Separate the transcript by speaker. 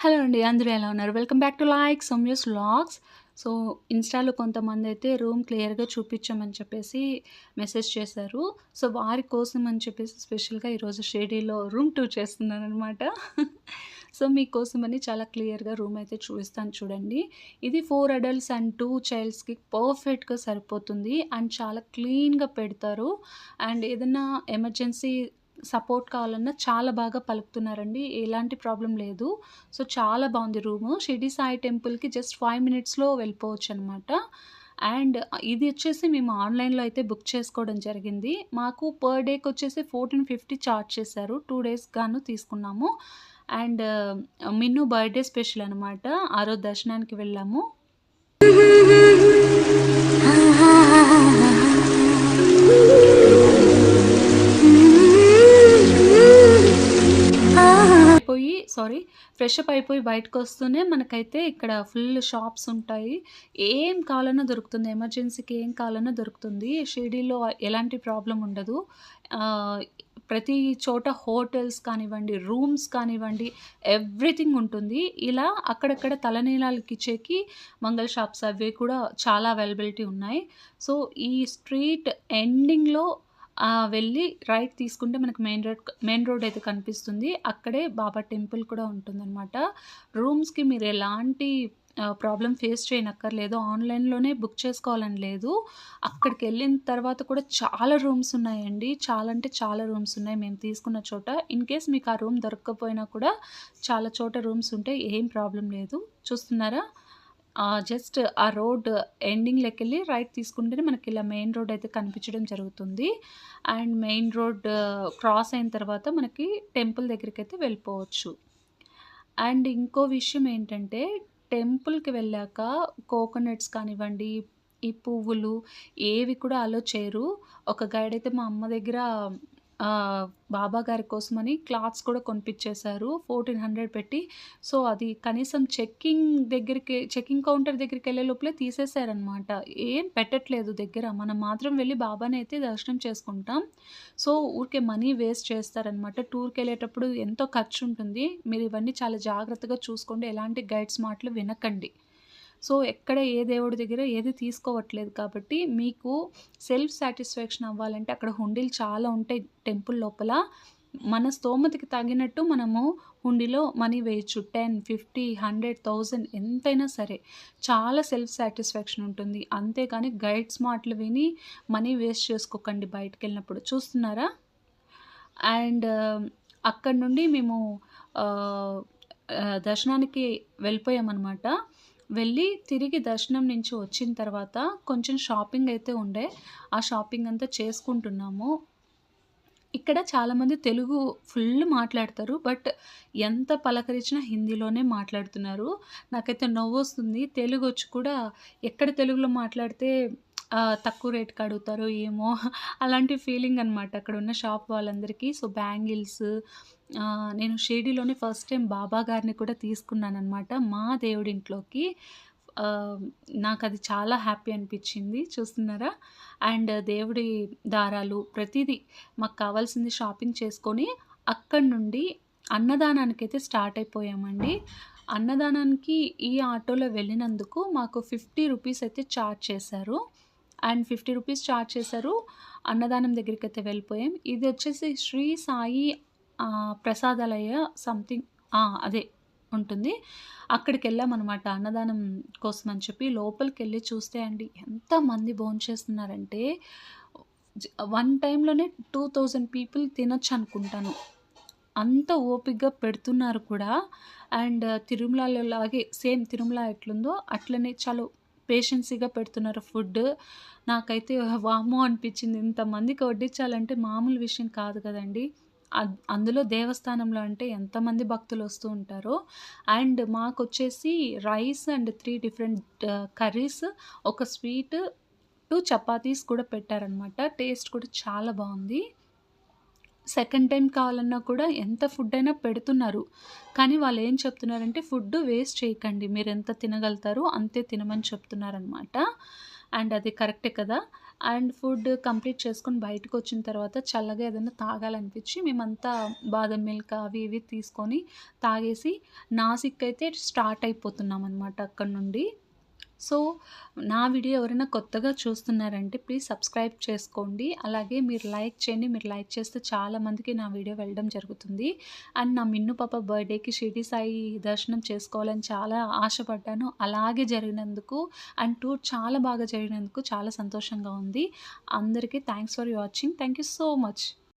Speaker 1: Hello అండి. అందరూ ఎలా ఉన్నారు? Welcome back to like Samyu's vlogs so, ఇన్‌స్టాలో కొంతమందైతే రూమ్ క్లియర్‌గా చూపించమని చెప్పేసి మెసేజ్ చేశారు. సో, వారి కోసం అని చెప్పేసి స్పెషల్‌గా ఈరోజు షేడీలో రూమ్ టూ చేస్తున్నాను అనమాట సో, మీకోసమని చాలా క్లియర్‌గా రూమ్ అయితే చూపిస్తాను చూడండి. ఇది ఫోర్ అడల్ట్స్ అండ్ టూ చైల్డ్స్‌కి పర్ఫెక్ట్‌గా సరిపోతుంది. అండ్ చాలా క్లీన్‌గా పెడతారు. అండ్ ఏదైనా ఎమర్జెన్సీ సపోర్ట్ కావాలన్నా చాలా బాగా పలుకుతున్నారండి. ఎలాంటి ప్రాబ్లం లేదు. సో, చాలా బాగుంది రూము. షిడి సాయి టెంపుల్‌కి జస్ట్ ఫైవ్ మినిట్స్‌లో వెళ్ళిపోవచ్చు అనమాట అండ్ ఇది వచ్చేసి మేము ఆన్‌లైన్‌లో అయితే బుక్ చేసుకోవడం జరిగింది. మాకు పర్ డేకి వచ్చేసి ఫోర్టీన్ ఫిఫ్టీ చార్జ్ చేశారు. టూ డేస్ గాను తీసుకున్నాము. అండ్ మిన్ను బర్త్‌డే స్పెషల్ అనమాట. ఆ రోజు దర్శనానికి వెళ్ళాము. సారీ ఫ్రెష్ అప్ అయిపోయి బయటకొస్తూనే మనకైతే ఇక్కడ ఫుల్ షాప్స్ ఉంటాయి. ఏం కావాలన్నా దొరుకుతుంది. ఎమర్జెన్సీకి ఏం కావాలన్నా దొరుకుతుంది. షిరిడీలో ఎలాంటి ప్రాబ్లం ఉండదు. ప్రతి చోట హోటల్స్ కానివ్వండి, రూమ్స్ కానివ్వండి, ఎవ్రీథింగ్ ఉంటుంది. ఇలా అక్కడక్కడ తలనీలాలకిచ్చేకి మంగళ షాప్స్ అవి కూడా చాలా అవైలబిలిటీ ఉన్నాయి. సో, ఈ స్ట్రీట్ ఎండింగ్‌లో వెళ్ళి రైట్ తీసుకుంటే మనకు మెయిన్ రోడ్ మెయిన్ రోడ్ అయితే కనిపిస్తుంది. అక్కడే బాబా టెంపుల్ కూడా ఉంటుందనమాట. రూమ్స్‌కి మీరు ఎలాంటి ప్రాబ్లం ఫేస్ చేయనక్కర్లేదు. ఆన్‌లైన్‌లోనే బుక్ చేసుకోవాలని లేదు. అక్కడికి వెళ్ళిన తర్వాత కూడా చాలా రూమ్స్ ఉన్నాయండి. చాలా అంటే చాలా రూమ్స్ ఉన్నాయి మేము తీసుకున్న చోట. ఇన్ కేస్ మీకు ఆ రూమ్ దొరకకపోయినా కూడా చాలా చోట రూమ్స్ ఉంటే ఏం ప్రాబ్లం లేదు. చూస్తున్నారా? జస్ట్ ఆ రోడ్ ఎండింగ్‌లోకెళ్ళి రైట్ తీసుకుంటేనే మనకి ఇలా మెయిన్ రోడ్ అయితే కనిపించడం జరుగుతుంది. అండ్ మెయిన్ రోడ్ క్రాస్ అయిన తర్వాత మనకి టెంపుల్ దగ్గరికి అయితే వెళ్ళిపోవచ్చు. అండ్ ఇంకో విషయం ఏంటంటే టెంపుల్‌కి వెళ్ళాక కోకోనట్స్ కానివ్వండి, ఈ పువ్వులు ఏవి కూడా అలో చేయరు. ఒక గైడ్ అయితే మా అమ్మ దగ్గర బాబా గారి కోసమని క్లాత్స్ కూడా కొనిపించేశారు. 1400 పెట్టి. సో, అది కనీసం చెక్కింగ్ దగ్గరికి చెకింగ్ కౌంటర్ దగ్గరికి వెళ్ళే లోపలే తీసేశారనమాట. ఏం పెట్టట్లేదు దగ్గర. మనం మాత్రం వెళ్ళి బాబాని అయితే దర్శనం చేసుకుంటాం. సో, ఊరికే మనీ వేస్ట్ చేస్తారనమాట. టూర్కి వెళ్ళేటప్పుడు ఎంతో ఖర్చు ఉంటుంది మీరు ఇవన్నీ చాలా జాగ్రత్తగా చూసుకోండి. ఎలాంటి గైడ్స్ మాటలు వినకండి. సో, ఎక్కడ ఏ దేవుడి దగ్గర ఏది తీసుకోవట్లేదు కాబట్టి మీకు సెల్ఫ్ సాటిస్ఫాక్షన్ అవ్వాలంటే అక్కడ హుండీలు చాలా ఉంటాయి టెంపుల్ లోపల. మన స్తోమతకి తగినట్టు మనము హుండీలో మనీ వేయచ్చు టెన్ ఫిఫ్టీ హండ్రెడ్ థౌజండ్ ఎంతైనా సరే. చాలా సెల్ఫ్ సాటిస్ఫాక్షన్ ఉంటుంది. అంతేకాని గైడ్స్ మాటలు విని మనీ వేస్ట్ చేసుకోకండి బయటికెళ్ళినప్పుడు. చూస్తున్నారా? అండ్ అక్కడ నుండి మేము దర్శనానికి వెళ్ళిపోయామనమాట. వెళ్ళి తిరిగి దర్శనం నుంచి వచ్చిన తర్వాత కొంచెం షాపింగ్ అయితే ఉండే. ఆ షాపింగ్ అంతా చేసుకుంటున్నాము. ఇక్కడ చాలామంది తెలుగు ఫుల్ మాట్లాడతారు. బట్ ఎంత పలకరించినా హిందీలోనే మాట్లాడుతున్నారు. నాకైతే నవ్వొస్తుంది. తెలుగొచ్చి కూడా ఎక్కడ తెలుగులో మాట్లాడితే తక్కువ రేట్‌కి అడుగుతారో ఏమో అలాంటి ఫీలింగ్ అనమాట అక్కడున్న షాప్ వాళ్ళందరికీ. సో, బ్యాంగిల్స్ నేను షిరిడీలోనే ఫస్ట్ టైం బాబా గారిని కూడా తీసుకున్నానమాట మా దేవుడింట్లోకి. నాకు అది చాలా హ్యాపీ అనిపించింది. చూస్తున్నారా? అండ్ దేవుడి దారాలు ప్రతిదీ మాకు కావాల్సింది షాపింగ్ చేసుకొని అక్కడి నుండి అన్నదానానికి అయితే స్టార్ట్ అయిపోయామండి. అన్నదానానికి ఈ ఆటోలో వెళ్ళినందుకు మాకు 50 రూపీస్ అయితే ఛార్జ్ చేశారు. అండ్ 50 రూపీస్ ఛార్జ్ చేశారు. అన్నదానం దగ్గరికి అయితే వెళ్ళిపోయాం. ఇది వచ్చేసి శ్రీ సాయి ప్రసాదాలయ సంథింగ్ అదే ఉంటుంది. అక్కడికి వెళ్ళామన్నమాట అన్నదానం కోసం అని చెప్పి. లోపలికెళ్ళి చూస్తే అండి ఎంతమంది భోంచేస్తున్నారంటే వన్ వన్ టైమ్‌లోనే 2000 పీపుల్ తినొచ్చనుకుంటాను. అంత ఓపిక్గా పెడుతున్నారు కూడా. అండ్ తిరుమలలో లాగే సేమ్ తిరుమల ఎట్లుందో అట్లనే చాలా పేషెన్సీగా పెడుతున్నారు ఫుడ్. నాకైతే వామో అనిపించింది. ఇంతమందికి వడ్డించాలంటే మామూలు విషయం కాదు కదండీ! అందులో దేవస్థానంలో అంటే ఎంతమంది భక్తులు వస్తూ ఉంటారో. And మాకొచ్చేసి rice and three different curries, ఒక స్వీట్, టు చపాతీస్ కూడా పెట్టారనమాట. టేస్ట్ కూడా చాలా బాగుంది సెకండ్ టైం కావాలన్నా కూడా ఎంత ఫుడ్ అయినా పెడుతున్నారు. కానీ వాళ్ళు ఏం చెప్తున్నారంటే ఫుడ్ వేస్ట్ చేయకండి. మీరు ఎంత తినగలుగుతారో అంతే తినమని చెప్తున్నారనమాట. అండ్ అది కరెక్టే కదా! అండ్ ఫుడ్ కంప్లీట్ చేసుకొని బయటకొచ్చిన తర్వాత చల్లగా ఏదైనా తాగాలనిపించి మేమంతా బాదం మిల్క్ అవి ఇవి తీసుకొని తాగేసి నాసిక్కయితే స్టార్ట్ అయిపోతున్నాం అనమాట అక్కడి నుండి. సో, నా వీడియో ఎవరైనా కొత్తగా చూస్తున్నారంటే ప్లీజ్ సబ్స్క్రైబ్ చేసుకోండి. అలాగే మీరు లైక్ చేయండి. మీరు లైక్ చేస్తే చాలా మందికి నా వీడియో వెళ్ళడం జరుగుతుంది. అండ్ నా మిన్ను పాప బర్త్‌డేకి షిరిడి సాయి దర్శనం చేసుకోవాలని చాలా ఆశపడ్డాను. అలాగే జరిగినందుకు అండ్ టూర్ చాలా బాగా జరిగినందుకు చాలా సంతోషంగా ఉంది. అందరికీ thanks for watching. Thank you so much.